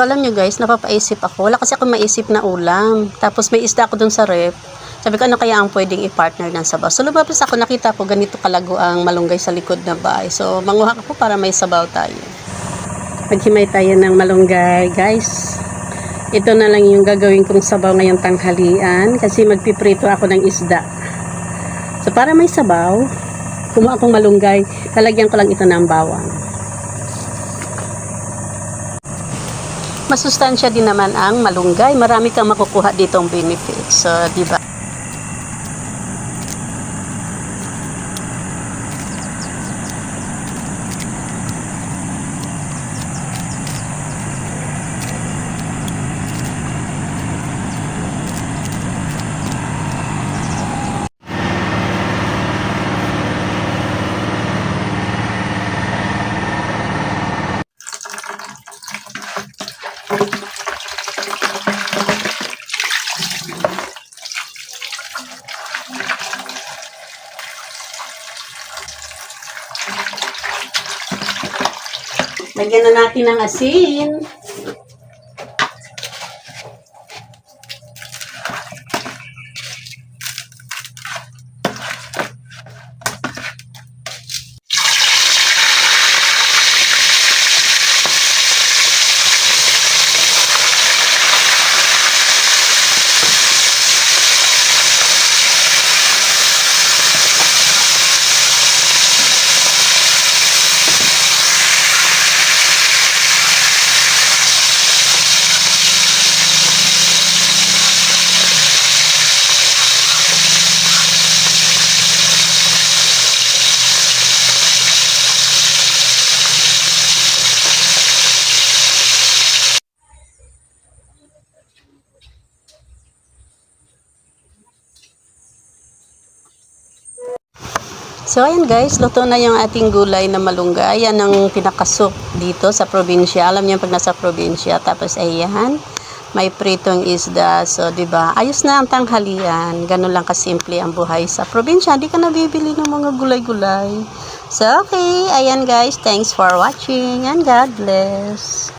alam nyo guys, napapaisip ako. Wala kasi ako maisip na ulam. Tapos may isda ako dun sa rep. Sabi ko, ano kaya ang pwedeng i-partner ng sabaw? So, lumabas ako, nakita ko, ganito kalago ang malunggay sa likod na bahay. So, manguha ko para may sabaw tayo. Maghimay tayo ng malunggay, guys. Ito na lang yung gagawin kong sabaw ngayong tanghalian kasi magpiprito ako ng isda. So, para may sabaw, kumuha akong malunggay, lalagyan ko lang ito ng bawang. Masustansya din naman ang malunggay. Marami kang makukuha dito ang benefits. So, di ba? Lagyan na natin ng asin. So ayan guys, luto na yung ating gulay na malunggay. Yan ang pinakasoup dito sa probinsya. Alam niyo pag nasa probinsya. Tapos ayan, may pritong isda. So ba? Ayos na ang tanghalian. Ganun lang kasimple ang buhay sa probinsya. Hindi ka nabibili ng mga gulay-gulay. So okay, ayan guys, thanks for watching and God bless.